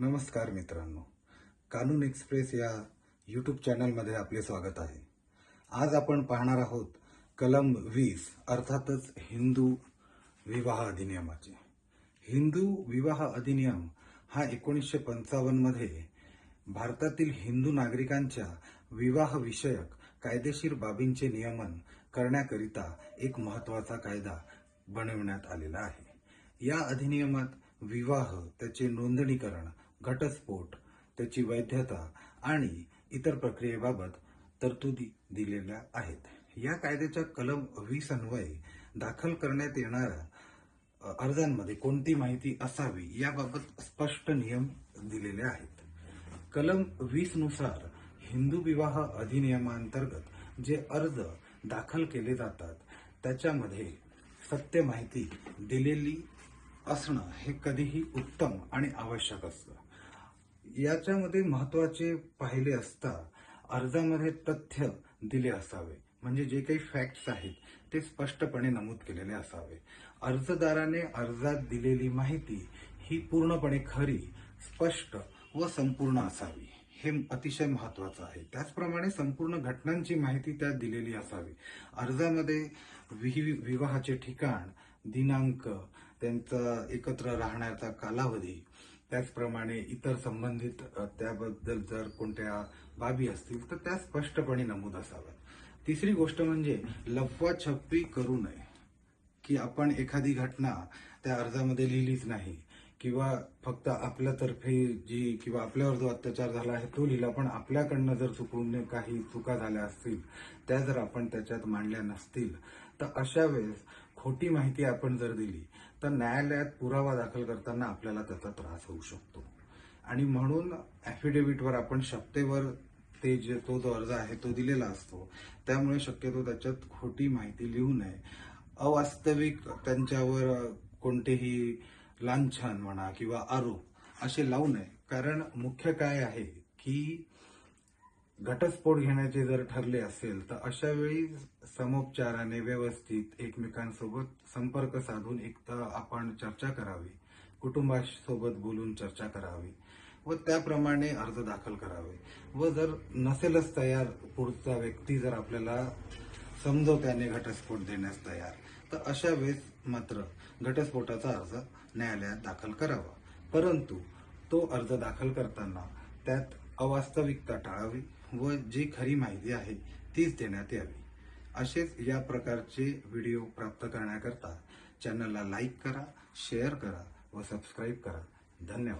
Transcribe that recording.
नमस्कार मित्रांनो. कानून एक्सप्रेस या यूट्यूब चॅनलमध्ये आपले स्वागत आहे. आज आपण पाहणार आहोत कलम वीस अर्थातच हिंदू विवाह अधिनियमाचे. हिंदू विवाह अधिनियम हा एकोणीसशे पंचावन्नमध्ये भारतातील हिंदू नागरिकांच्या विवाहविषयक कायदेशीर बाबींचे नियमन करण्याकरिता एक महत्त्वाचा कायदा बनविण्यात आलेला आहे. या अधिनियमात विवाह त्याचे नोंदणीकरण घटस्फोट त्याची वैधता आणि इतर प्रक्रियेबाबत तरतुदी दिलेल्या आहेत. या कायद्याच्या कलम वीस अन्वये दाखल करण्यात येणाऱ्या अर्जांमध्ये कोणती माहिती असावी याबाबत स्पष्ट नियम दिलेले आहेत. कलम वीसनुसार हिंदू विवाह अधिनियमांतर्गत जे अर्ज दाखल केले जातात त्याच्यामध्ये सत्य माहिती दिलेली असणं हे कधीही उत्तम आणि आवश्यक असतं. याच्यामध्ये महत्त्वाचे पाहिले असता अर्जामध्ये तथ्य दिले असावे. म्हणजे जे काही फॅक्ट्स आहेत ते स्पष्टपणे नमूद केलेले असावे. अर्जदाराने अर्जात दिलेली माहिती ही पूर्णपणे खरी स्पष्ट व संपूर्ण असावी. हे अतिशय महत्वाचं आहे. त्याचप्रमाणे संपूर्ण घटनांची माहिती त्यात दिलेली असावी. अर्जामध्ये वि- विवाहाचे ठिकाण दिनांक त्यांचा एकत्र राहण्याचा कालावधी त्याचप्रमाणे इतर संबंधित त्याबद्दल जर कोणत्या बाबी असतील तर त्या स्पष्टपणे नमूद असाव्यात. तिसरी गोष्ट म्हणजे लपवाछपी करू नये. की आपण एखादी घटना त्या अर्जामध्ये लिहिलीच नाही. किंवा फक्त आपल्यातर्फे जी किंवा आपल्यावर जो अत्याचार झाला आहे तो लिहिला पण आपल्याकडनं जर चुकून काही चुका झाल्या असतील त्या जर आपण त्याच्यात मांडल्या नसतील तर अशा वेळेस खोटी माहिती आपण जर दिली तर न्यायालयात पुरावा दाखल करताना आपल्याला त्याचा त्रास होऊ शकतो. आणि म्हणून ॲफिडेव्हिटवर आपण शक्तेवर ते जे तो जो अर्ज आहे तो दिलेला असतो त्यामुळे शक्यतो त्याच्यात खोटी माहिती लिहू नये. अवास्तविक त्यांच्यावर कोणतेही लांछन म्हणा किंवा आरोप असे लावू नये. कारण मुख्य काय आहे की घटस्फोट घेण्याचे जर ठरले असेल तर अशा वेळी समोपचाराने व्यवस्थित एकमेकांसोबत संपर्क साधून एकतर आपण चर्चा करावी. कुटुंबासोबत बोलून चर्चा करावी व त्याप्रमाणे अर्ज दाखल करावे. व जर नसेलच तयार पुढचा व्यक्ती जर आपल्याला समजवत्याने घटस्फोट देण्यास तयार. तर अशा वेळेस मात्र घटस्फोटाचा अर्ज न्यायालयात दाखल करावा. परंतु तो अर्ज दाखल करताना त्यात अवास्तविकता टाळावी व जी खरी माहिती आहे तीच देण्यात यावी. असेच या प्रकारचे व्हिडिओ प्राप्त करण्याकरता चॅनलला लाईक करा शेअर करा व सबस्क्राईब करा. धन्यवाद.